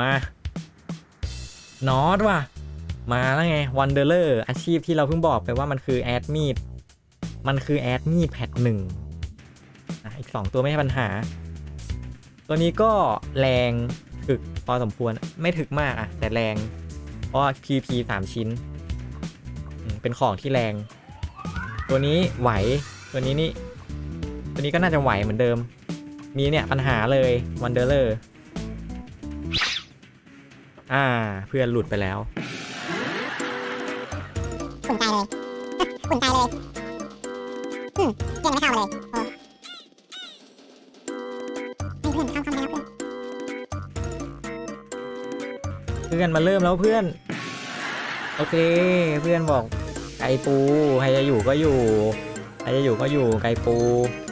มานอตว่ะ มาแล้วไงวันเดอร์เลอร์อาชีพที่เราเพิ่งบอกไปว่ามันคือแอดมีด มันคือแอดมีดแพทหนึ่งอะอีก2ตัวไม่ใช่ปัญหา ตัวนี้ก็แรงถึกพอสมควรไม่ถึกมากอะแต่แรง เพราะว่า PP 3ชิ้น เป็นของที่แรง ตัวนี้ไหว ตัวนี้นี่ ตัวนี้ก็น่าจะไหวเหมือนเดิม มีเนี่ยปัญหาเลยวันเดอร์เลอร์ อ่า เพื่อนหลุดไปแล้วขุนใจเลยขุนใจเลยอืมยังไม่เข้าเลยโอ้ให้เพื่อนเข้าเข้ามาแล้วเพื่อนเพื่อนมาเริ่มแล้วเพื่อน โอเค เพื่อนบอกไก่ปูใครจะอยู่ก็อยู่ใครจะอยู่ก็อยู่ไก่ปูไป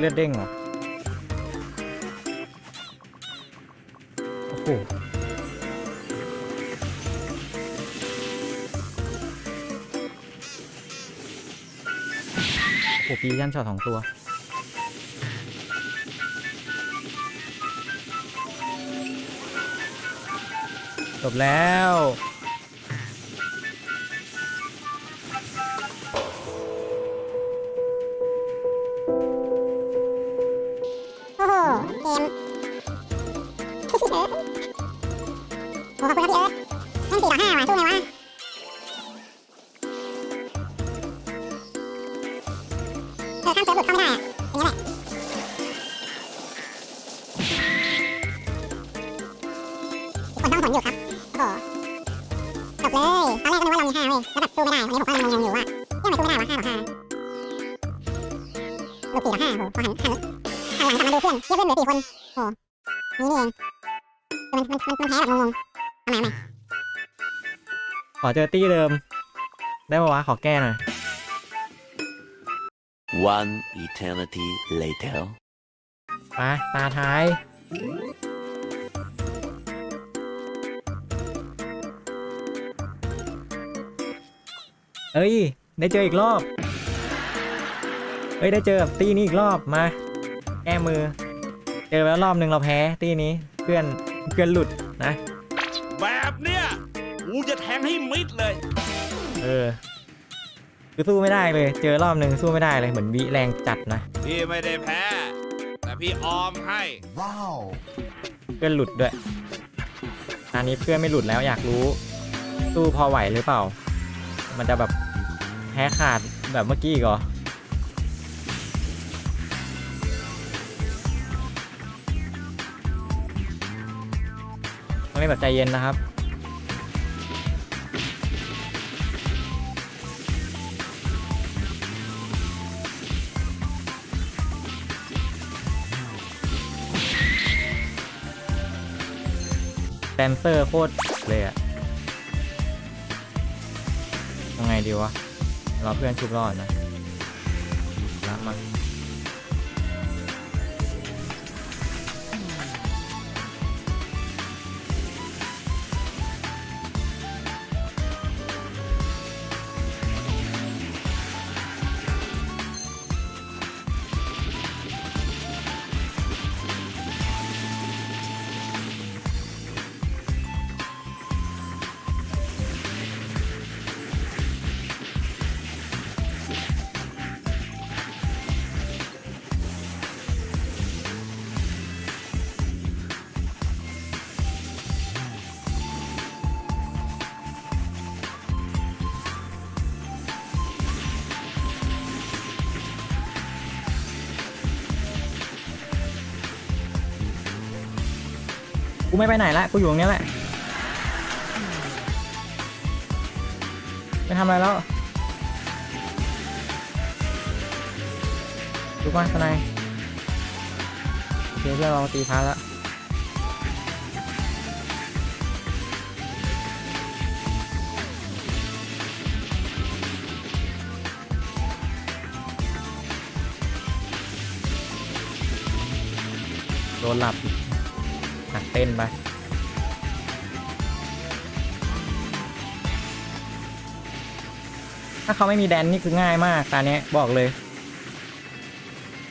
เลือดเด้งเหรอ โอ้โหโอ้ปียันช็อตสองตัว จบแล้วโอ้โหเกมโอ้ขอบคุณครับพี่เอิร์ธแม่งสี่ต่อห้าว่ะสู้ไงวะเออข้ามเซิร์ฟหลุดเข้าไม่ได้อะอย่างนี้แหละทุกคนต้องผลอยู่ครับโอ้โหจบเลย ตอนแรกก็นึกว่าเรามีห้าเว้ยแล้วแบบสู้ไม่ได้วันนี้ผมก็ยังงงๆอยู่ว่าเอ๊ะทำไมสู้ไม่ได้วะห้าต่อห้าหลุดสี่ต่อห้าโอ้โหพอหันหัน หันหลังกลับมาดูเพื่อนเทียบเพื่อนเหลือสี่คนโอ้โหนี่นี่เองคือมันมันมันมันแพ้แบบงงๆทำไมทำไมขอเจอตี้เดิม ได้ปะวะขอแก้หน่อย One eternity later. ไปตาท้าย เอ้ย ได้เจออีกรอบ เอ้ย ได้เจอกับตีนี้อีกรอบ มาแก้มือ เจอแล้วรอบหนึ่งเราแพ้ตีนี้เพื่อนเพื่อนหลุดนะ แบบเนี้ยกูจะแทงให้มิดเลย เออคือสู้ไม่ได้เลย เจอรอบหนึ่งสู้ไม่ได้เลยเหมือนวิแรงจัดนะ พี่ไม่ได้แพ้ แต่พี่ออมให้เพื่อนหลุดด้วยอันนี้เพื่อนไม่หลุดแล้วอยากรู้ สู้พอไหวหรือเปล่า มันจะแบบแพ้ขาดแบบเมื่อกี้อีกเหรอ ต้องเล่นแบบใจเย็นนะครับ แดนเซอร์โคตรเลยอะยังไงดีวะ รอเพื่อนชุบรอดนะรักมัน ไม่ไปไหนละกูอยู่ตรงนี้แหละไม่ทำอะไรแล้วดูว่าทนายโอเคเพื่อนเราตีพาแล้วโดนหลับ หักเต้นไปถ้าเขาไม่มีแดนนี่คือง่ายมากตาเนี้ยบอกเลย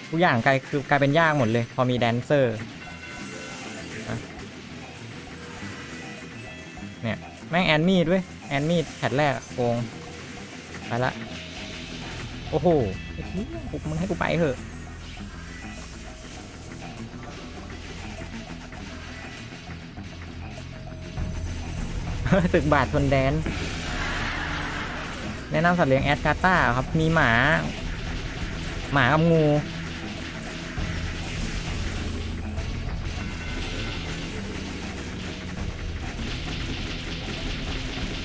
ทุกอย่างกลายคือกลายเป็นยากหมดเลย พอมีแดนเซอร์เนี่ยแม่งแอนมีดด้วยแอนมีดแพทแรกอะโกงไปละ โอ้โหไอ้เหี้ยกูมึงให้กูไปเถอะ ตึกบาททนแดน แนะนำสัตว์เลี้ยงแอดกาต้าครับ มีหมา หมากับงู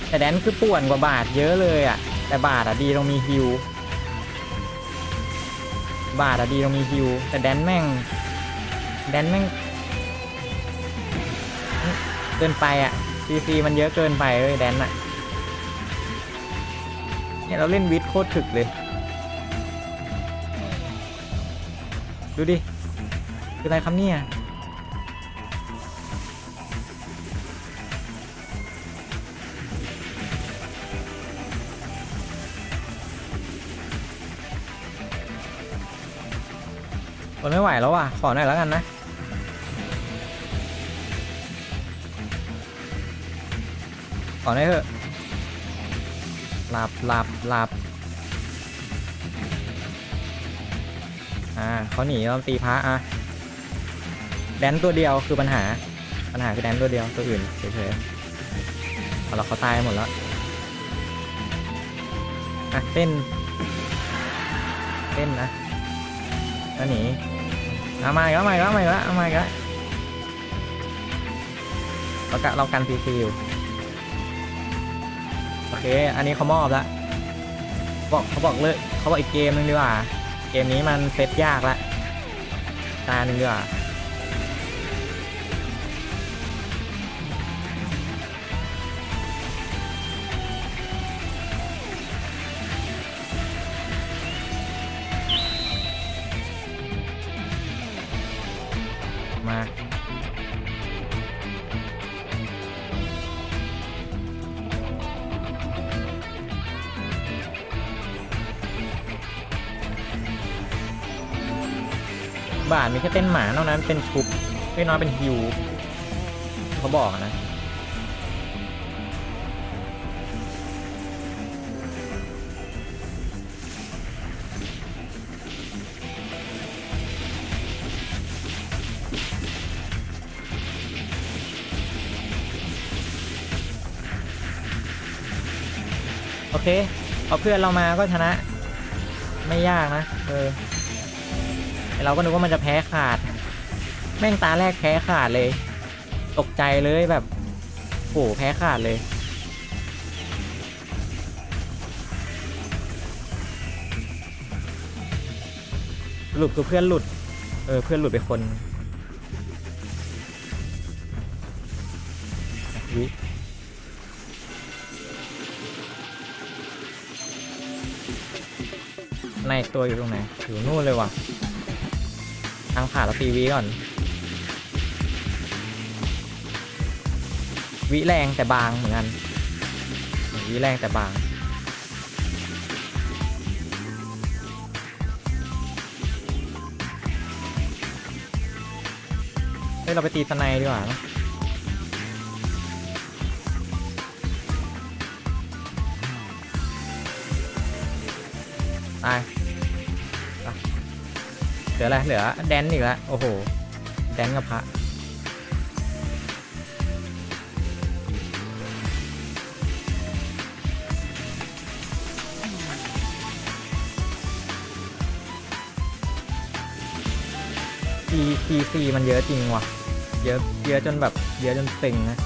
แต่แดนคือป่วนกว่าบาทเยอะเลยอะ่ะ แต่บาทอะดีตรงมีฮิว บาทอะดีตรงมีฮิว แต่แดนแม่ง แดนแม่ง เกินไปอะ ซีซีมันเยอะเกินไปเลยแดนอะเนี่ยเราเล่นวิทโคตรถึกเลย ดูดิ คืออะไรครับเนี่ยทนไม่ไหวแล้วอะ ขอหน่อยแล้วกันนะ ขอหน่อยเถอะหลับหลับหลับอ่าเขาหนีเราตีพระอะแดนตัวเดียวคือปัญหา ปัญหาคือแดนตัวเดียวตัวอื่นเฉยๆเอาเราเขาตายหมดแล้วอะเต้นเต้นนะแล้วหนีเอามาอีกแล้วมาอีกแล้วมาอีกแล้วเอามาอีกแล้วเรากะเรากันฟรีๆอยู่ เค อันนี้เขามอบแล้วบอกเขาบอกเลยเขาบอกอีกเกมนึงดีกว่า เกมนี้มันเซตยากละตาหนึ่งดีกว่า บาทมีแค่เต้นหมานอกนั้นเป็นชุบไม่น้อยเป็นฮิวเขาบอกนะโอเคเอาเพื่อนเรามาก็ชนะ ไม่ยากนะ เออ เราก็นึกว่ามันจะแพ้ขาด แม่งตาแรกแพ้ขาดเลย ตกใจเลยแบบโหแพ้ขาดเลย หลุดคือเพื่อนหลุด เออเพื่อนหลุดไปคนวิในตัวอยู่ตรงไหนอยู่นู่นเลยว่ะ ทางผ่านเราตีวีก่อน วิแรงแต่บางเหมือนกันวิแรงแต่บางเฮ้ยเราไปตีสไนดีกว่าเนะตาย เหลืออะไรเหลือแดนอีกแล้วโอ้โห แดนกับพระทีทีซีมันเยอะจริงว่ะ เยอะเยอะจนแบบ เยอะจนเซ็งนะ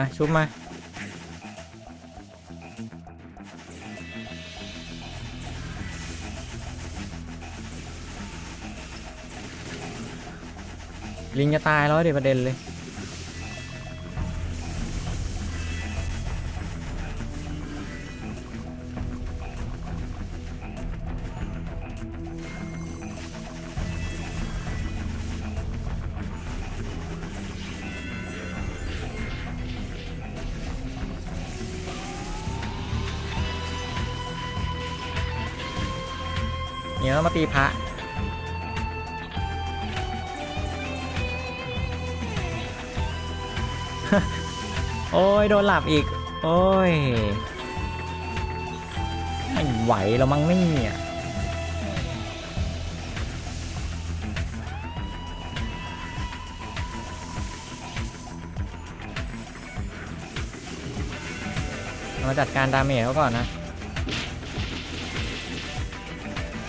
อะชุบมาลิงจะตายแล้วเดี๋ยวประเด็นเลย เนี่ยเรามาตีพระโอ้ยโดนหลับอีก โอ้ยไม่ไหวแล้วมั้งเนี่ยมาจัดการดาเมจเขาก่อนนะ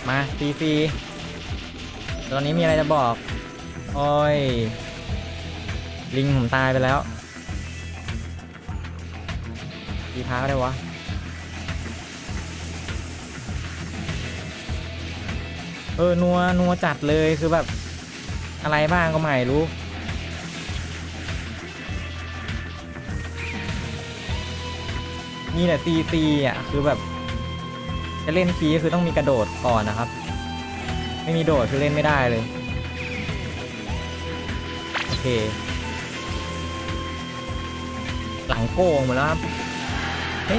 มาฟรีฟรีตอนนี้มีอะไรจะบอก โอ้ย ลิงผมตายไปแล้วตีพาก็ได้วะ เออ นัว นัวจัดเลย คือแบบ อะไรบ้างก็ไม่รู้ มีแต่ซีซีอะ คือแบบ จะเล่นคีย์คือต้องมีกระโดดก่อนนะครับ ไม่มีโดดคือเล่นไม่ได้เลย โอเค หลังโกงหมดแล้วครับเฮ้